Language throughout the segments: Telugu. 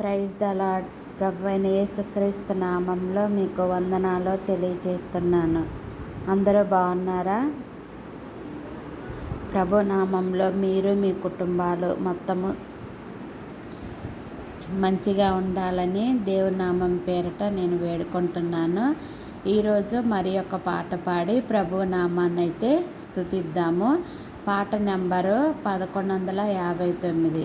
ప్రైజ్ ద లాడ్ ప్రభు అయిన యేసుక్రీస్తు నామంలో మీకు వందనాలు తెలియజేస్తున్నాను. అందరూ బాగున్నారా? ప్రభు నామంలో మీరు మీ కుటుంబాలు మొత్తము మంచిగా ఉండాలని దేవుని నామం పేరిట నేను వేడుకుంటున్నాను. ఈరోజు మరి ఒక పాట పాడి ప్రభు నామాన్ని అయితే స్థుతిద్దాము పాట నెంబరు పదకొండు వందల యాభై తొమ్మిది.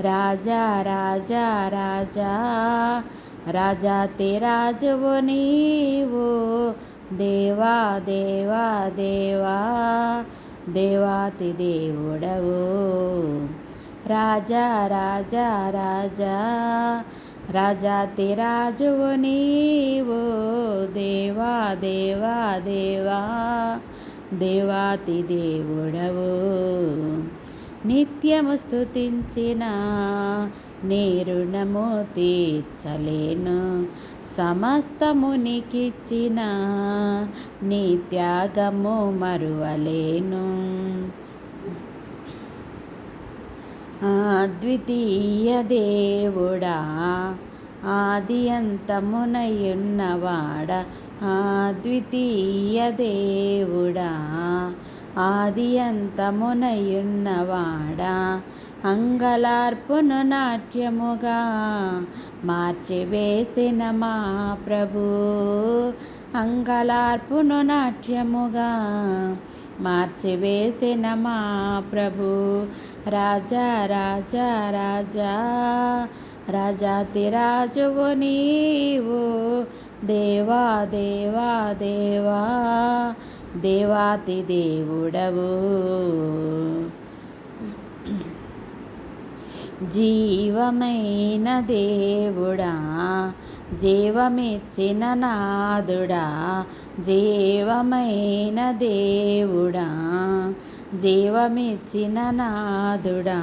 రాజా రాజా రాజా రాజా రాజువు నీవు. దేవా దేవా దేవా దేవాతి దేవుడవు. రాజా రాజా రాజా రాజాతి రాజువు నీవు. దేవా దేవా దేవా దేవాతి దేవుడవు. నిత్యము స్థుతించిన నీ రుణము తీర్చలేను. సమస్తమునికిచ్చిన నీ త్యాగము మరువలేను. అద్వితీయ దేవుడా ఆది అంతమునయున్నవాడ అద్వితీయ దేవుడా ఆది అంతమునయున్నవాడా అంగలార్పును నాట్యముగా మార్చివేసిన మా ప్రభు అంగలార్పును నాట్యముగా మార్చివేసిన మా ప్రభు రాజా రాజా రాజా రాజాతి రాజువు నీవు. దేవా దేవా దేవా దేవాతి దేవుడవు. జీవమైన దేవుడా జీవమిచ్చిన నాదుడా జీవమైన దేవుడా జీవమిచ్చిన నాదుడా.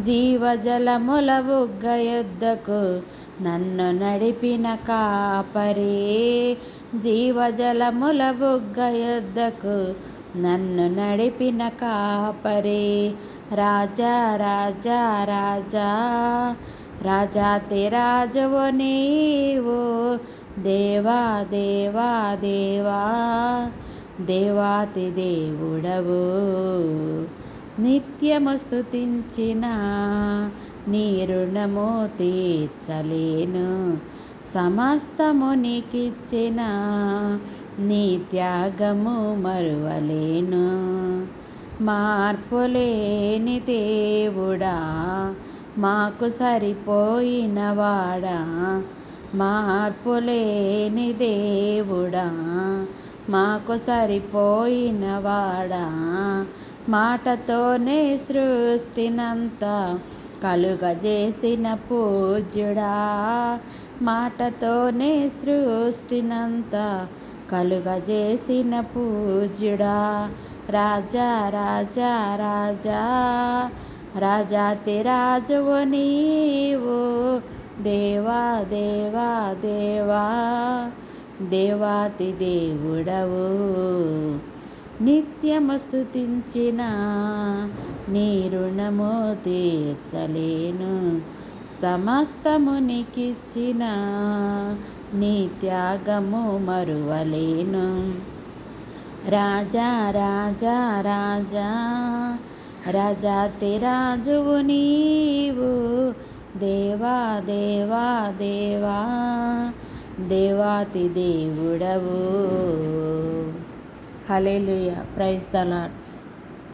జీవజలముల బుగ్గ యుద్ధకు నన్ను నడిపిన కాపరి. జీవజలముల బుగ్గ యుద్ధకు నన్ను నడిపిన కాపరి. రాజా రాజా రాజా రాజాతి రాజువు నీవు. దేవా దేవా దేవా దేవాతి దేవుడవు. నిత్యము స్థుతించిన నీ రుణము తీర్చలేను. సమస్తము నీకిచ్చిన నీ త్యాగము మరువలేను. మార్పులేని దేవుడా మాకు సరిపోయినవాడా మార్పులేని దేవుడా మాకు సరిపోయినవాడా మాటతోనే సృష్టినంతా కలుగజేసిన పూజ్యుడా. మాటతోనే సృష్టినంతా కలుగజేసిన పూజ్యుడా. రాజా రాజా రాజా రాజాతి రాజువు నీవు. దేవా దేవా దేవా దేవాతి దేవుడవు. నిత్యమస్తుతించిన నీ రుణము తీర్చలేను. సమస్తమునికిచ్చిన నీ త్యాగము మరువలేను. రాజా రాజా రాజా రాజాతి రాజువు నీవు. దేవా దేవా దేవా దేవాతి దేవుడవు. Hallelujah praise the lord